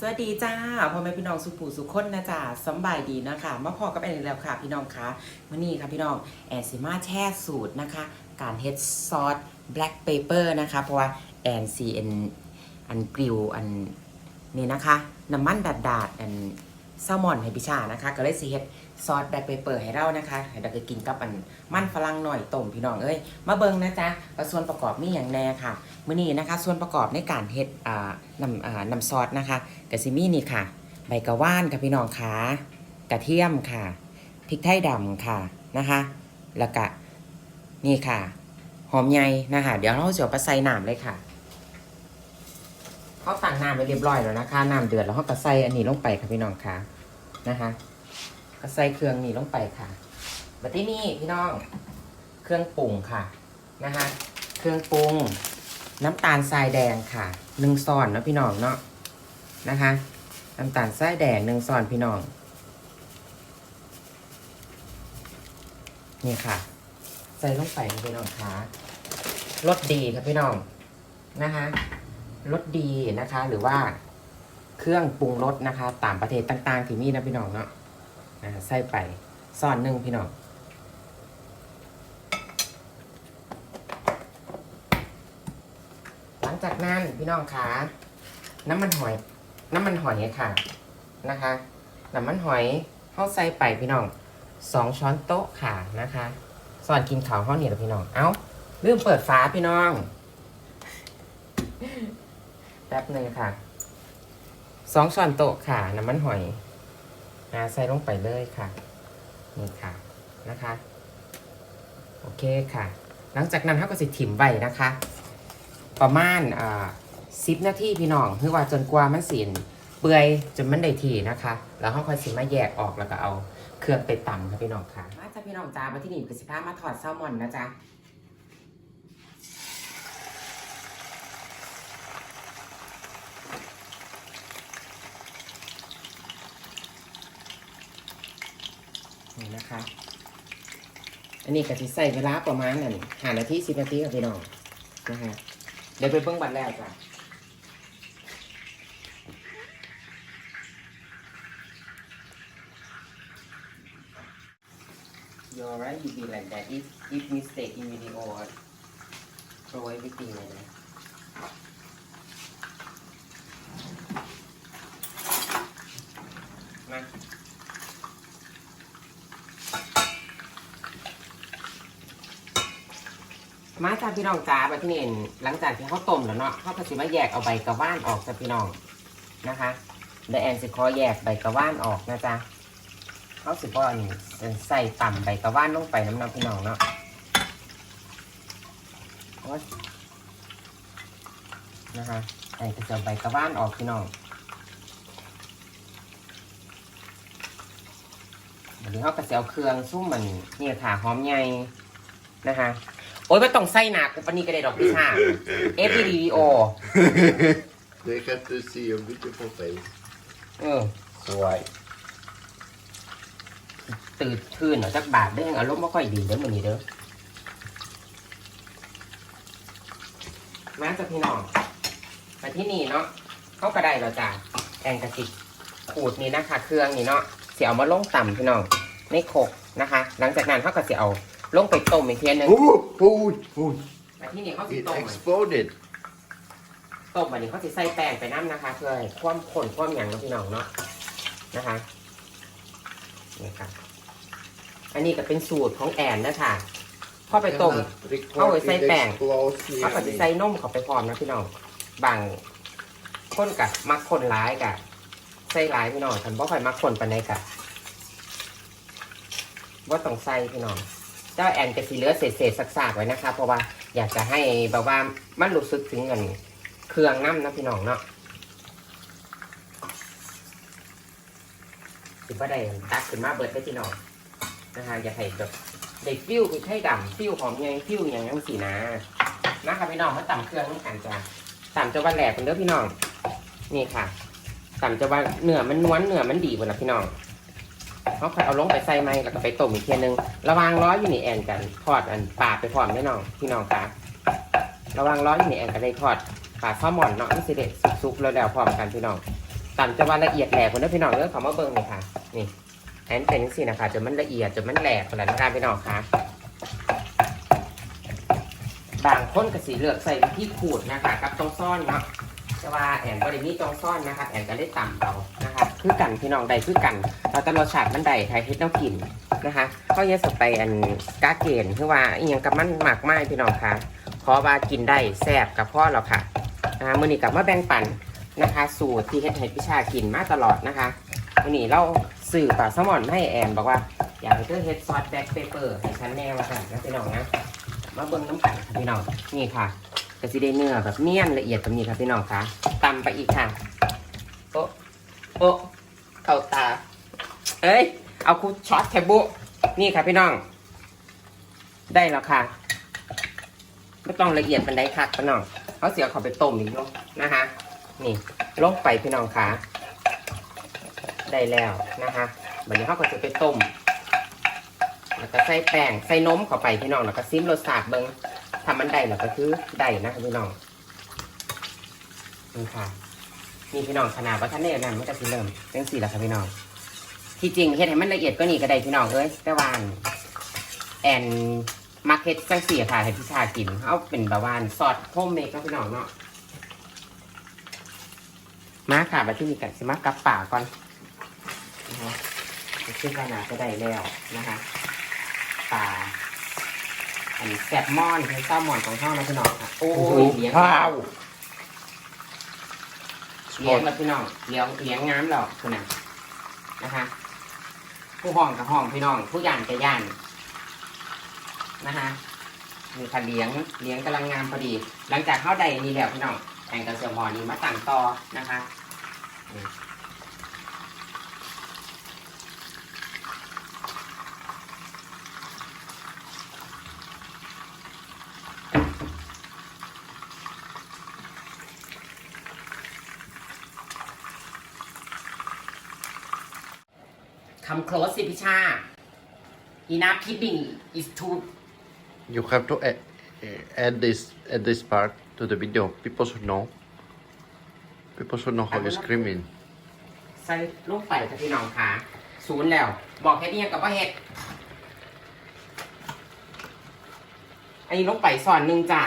สวัสดีจ้าพ่อแม่พี่น้องสุผูสุขคนนะจ้าสบายดีนะคะมาพอกับแอนอีกแล้วค่ะ พี่น้องคะมื่อนี้ค่ะพี่น้องแอนสิมาแช่สูตรนะคะ การเฮ็ดซอสแบล็คเปเปอร์นะคะ เพราะว่าแอนซีเอ็นอันกริวอันนี่นะคะน้ำมันดาดดาดอัน แซลมอนให้พิชานะคะ ก็เลยสิเฮ็ดซอส black pepper ให้เรานะคะให้เราก็กินกับอันมันฝรั่งหน่อยต้มพี่น้องเอ้ยมาเบิ่งนะจ๊ะว่าส่วนประกอบมีอย่างแน่ค่ะมื้อนี้นะคะ ส่วนประกอบในการเฮ็ดอ่าน้ำอ่าน้ำซอสนะคะกะซิมีนี่ค่ะ ใบกระว่านค่ะพี่น้องคะกระเทียมค่ะพริกไทยดำค่ะนะคะ แล้วก็นี่ค่ะ หอมใหญ่นะคะเดี๋ยวเราจะเอาไปใส่น้ำเลยค่ะ เขาตั้งน้ำไว้เรียบร้อยแล้วนะคะน้ำเดือดแล้วเขาก็ใส่อันนี้ลงไปค่ะพี่น้องคะนะคะก็ใส่เครื่องนี้ลงไปค่ะบัดนี้นี่พี่น้องเครื่องปรุงค่ะนะคะ เครื่องปรุงน้ำตาลทรายแดงค่ะหนึ่งซอนนะพี่น้องเนาะนะคะ น้ำตาลทรายแดงหนึ่งซอนพี่น้องนี่ค่ะ ใส่ลงไปค่ะพี่น้องคะรสดีค่ะพี่น้องนะคะ รสดีนะคะ หรือว่าเครื่องปรุงรสนะคะ ตามประเทศต่างๆ ที่มีนะพี่น้องเนาะใส่ไปซ่อนหนึ่งพี่น้องหลังจากนั้นพี่น้องคะน้ำมันหอย น้ำมันหอยค่ะนะคะ น้ำมันหอยเข้าใส่ไปพี่น้องสองช้อนโต๊ะค่ะนะคะสอนกินข้าวห้องนี่แหละพี่น้อง เอ้าลืมเปิดฝาพี่น้อง ป๊บหนึ่งค่ะสองช้อนโต๊ะค่ะน้ำมันหอยอ่าใส่ลงไปเลยค่ะ นี่ค่ะนะคะ โอเคค่ะ หลังจากนั้นเขาก็สิถิ่มไว้นะคะ ประมาณอ่าสิบนาทีพี่น้องคือว่าจนกว่ามันสินเปื่อยจนมันได้ทีนะคะ แล้วเขาค่อยสิมาแยกออกแล้วก็เอาเครื่องไปตำค่ะพี่น้องค่ะมาจ้าพี่น้องจ้ามาที่นี่คือสิพามาถอดแซลมอนนะจ๊ะ นี่นะคะ อันนี้กะทิใส่เวลาประมาณนั้นหานาทีสิบนาทีกับพี่น้องนะคะเดี๋ยวไปเบิ้งบัตรแล้วจ้ะยอ r right you be like that if if mistake in video or throw everything like มา มาจ้าพี่น้องจ้าแบบที่นี่หลังจากที่เขาต้มแล้วเนาะเขาก็สิมาแยกเอาใบกระว่านออกจ้ะพี่น้องนะคะเดยวแอนสิขอแยกใบกระว่านออกนะจ๊ะเขาสิบ่อนใส่ต่ำใบกระว่านลงไปน้ำน้ำพี่น้องเนาะนะคะไอ้ก็จะใบกระว่านออกพี่น้องเดี๋ยวเขาก็จะเอาเครื่องซุ่มมันเนี่ค่ะหอมใหญ่นะคะ โอ้ยไม่ต้องใส่หนักกูปานนี่ก็ได้ดอกพี่ชาเอฟวีดีโอ Det kan du se om du inte får face. เออ Swipe. ตื่นคืนเหรอจักบาทเด้งอารมณ์ไม่ค่อยดีเด้อมือนี้เด้อมาจากพี่น้องไปที่นี่เนาะเขาก็ได้แล้วจ้ะแองกะสิขูดนี่นะคะ เครื่องนี่เนาะเสียเอามาลงต่ำพี่น้องในโคกนะคะ หลังจากนั้นเขาก็เสียเอา ลงไปต้มอีกทีนึง Oh, oh, oh. ไปที่นี่เขาสิ It ต้ม exploded. ต้มอันนี้เขาสิใส่แป้งไปน้ำนะคะเพื่อให้ความข้นความหยังเนาะพี่น้องเนาะนะคะนี่ค่ะอันนี้ก็เป็นสูตรของแอนนะคะพอไปต้ม record Oh, it's it like bang. explodes เขาก็ near จะ me. ใส่นมเข้าไปพร้อมนะพี่น้องบางคนกับมักคนร้ายกับใส่ร้ายพี่น้องฉันบ่ค่อยมักคนปานใดกับว่าต้องใส่พี่น้อง เจ้าแอนจะสีเหลือเศษๆซากๆไว้นะคะเพราะว่าอยากจะให้แบบว่ามันรู้สึกถึงเงินเครื่องน้ำนะพี่น้องเนาะถือว่าได้ตักขึ้นมาเบิดได้พี่น้องนะคะอยากให้แบบได้ฟิวคือให้ดำฟิวหอมยังฟิวอย่างยังสีนะนะคะพี่น้องมาต่ำเครื่องน้ำกันจ้ะต่ำจะว่าแหลกเป็นเด้อพี่น้อง นี่ค่ะต่ำจะว่าเนื้อมันนวลเนื้อมันดีหมดละพี่น้อง เขาค่อยเอาลงไปใส่ไม้แล้วก็ไปต้มอีกเทียนึง ระวังร้อยอยู่นี่แอนกันทอดอันปลาไปพร้อมแน่นอนพี่น้องค่ะระวังร้อยอยู่นี่แอนกันได้ทอดปลาแซลมอนเนาะมันสิเด็ดสุกๆแล้วแล้วพร้อมกันพี่น้องตำจะว่าละเอียดแหลกคนได้อพี่น้องเรื่องของมาเบิ่งนี่ค่ะ นี่แอนเป็นสินะคะจนมันละเอียดจนมันแหลกคนละนะครับพี่น้องค่ะบางคนก็สีเลือกใส่ที่ขูดนะคะ กับตรงซ่อนเนาะแต่ว่าแอนก็ได้มีตรงซ่อนนะคะ แอนก็ได้ต่ำเรานะคะ คือกันพี่น้องใดคือกันเราแต่รสชาติมันใดไทยเฮ็ดน้ำกินนะคะก็อยังสไปอันกาเกนคือว่าอีหยังกับมันหมากไม้พี่น้องค่ะเพราะว่ากินได้แซ่บกับพ่อเราค่ะนะคะมื้อนี้กับมาแบ่งปันนะคะ สูตรที่เฮ็ดให้พิชากินมาตลอดนะคะวันนี้เราสื่อปลาแซลมอนให้แอนบอกว่า อยากให้เธอเฮ็ดซอสแบ็คเปเปอร์ให้ฉันแน่ว่าค่ะนะพี่น้องนะมาเบิ่งน้ำกันพี่น้องนี่ค่ะก็สิได้เนื้อแบบเนียนละเอียดแบบนี้ค่ะพี่น้องค่ะตำไปอีกค่ะโอะ โอะเข้าตา เอ้ย เอาคูช็อตแทบุ นี่ค่ะพี่น้อง ได้แล้วค่ะ ไม่ต้องละเอียดเป็นไดค่ะพี่น้องเขาเสียเขาไปต้มอีกเนาะนะคะ นี่ลงไปพี่น้องคะได้แล้วนะคะบัดนี้เขาก็จะไปต้ม แล้วก็ใส่แป้งใส่นมเข้าไปพี่น้อง แล้วก็ซิมรสชาติเบิ้งทำมันได้แล้วก็คือได้นะคะพี่น้องนี่ค่ะ นี่พี่น้องขนาดว่าท่านเนี่ยนั่นมันก็สิเริ่มเป็นสี่แล้วค่ะพี่น้อง ที่จริงเฮ็ดให้มันละเอียดก็นี่ก็ได้พี่น้องเอ้ยแต่ว่าอันแอนมาร์เก็ตจังสี่ค่ะให้พี่ชากินเอาเป็นแบบว่าซอสโฮมเมดก็พี่น้องเนาะมาค่ะมาที่นี่กันสิมากับป่าก่อนนะคะซึ่งขนาดก็ได้แล้วนะคะป่าอันนี้แซบมอนคือแซลมอนของห้องนะพี่น้องค่ะโอ้ยเลี้ยงว้าว เลี้ยงแล้วพี่น้องเลี้ยงเลี้ยงงามหรอกคุณน่ะนะคะ ผู้ห้องกับห้องพี่น้อง ผู้ย่านกับย่านนะคะมีคันเลี้ยงเลี้ยงกำลังงามพอดี หลังจากเข้าใดนี่แล้วพี่น้องแองกระเซียมอนี้มาตั้งต่อนะคะ นี่คำ close สิพิชา enough keeping is too You have to add, add this add this part to the video. People should know. People should know how you screaming. ใส่ลงไปค่ะพี่น้องค่ะศูนย์แล้ว บอกแค่นี้ยังกับว่าเฮ็ดอันนี้ลงไปสอนหนึ่งจ้า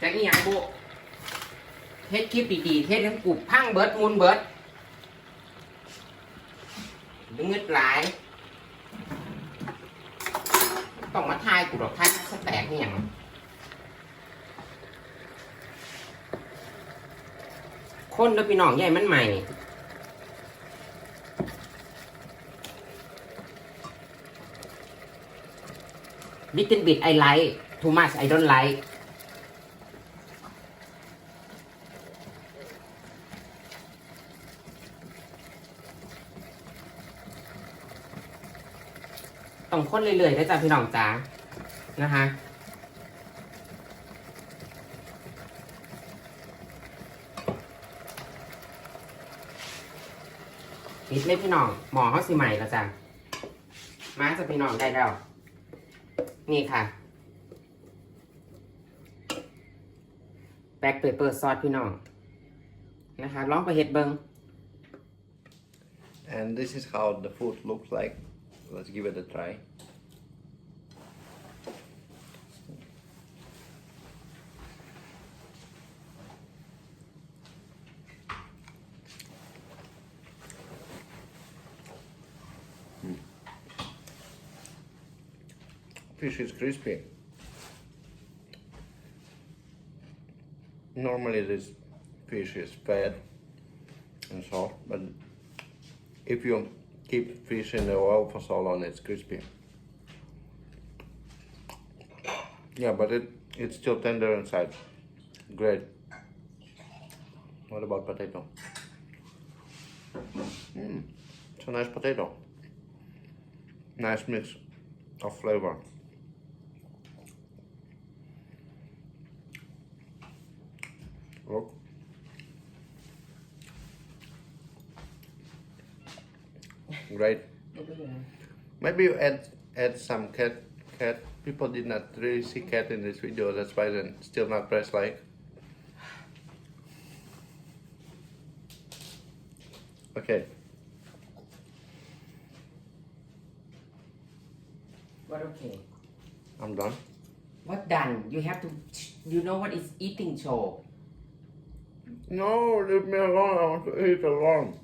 จากอีหยังบุเฮ็ดคลิปดีๆเฮ็ดทั้งกรุบพังเบิร์ดมูลเบิร์ดดึง เงืดหลาย ต้องมาทายกูดอกทายสแตกนี่ย่างคนแล้วพี่น้องใหญ่มันใหม่บิตเตนบิดไอไลท์ทูมัสไอดอนไลท์้นเรื่อยๆได้จ้ะพี่น้องจ๋านะคะปิดเลยพี่น้องหมอเขาสิใหม่แล้วจ้ะมาจะพี่น้องได้แล้ว นี่ค่ะแบ็กเปเปอร์ซอสพี่น้องนะคะลองไปเฮ็ดเบิง And this is how the food looks like. Let's give it a try. Fish is crispy. Normally this fish is fat and soft, but if you keep fish in the oil for so long, it's crispy. Yeah, but it it's still tender inside. Great. What about potato? Mm, it's a nice potato. Nice mix of flavor. Look. Great. Maybe you add add some cat cat. People did not really see cat in this video. That's why they still not press like. Okay. What okay I'm done. What done you have to you know what is eating show No, leave me alone. I want to eat alone.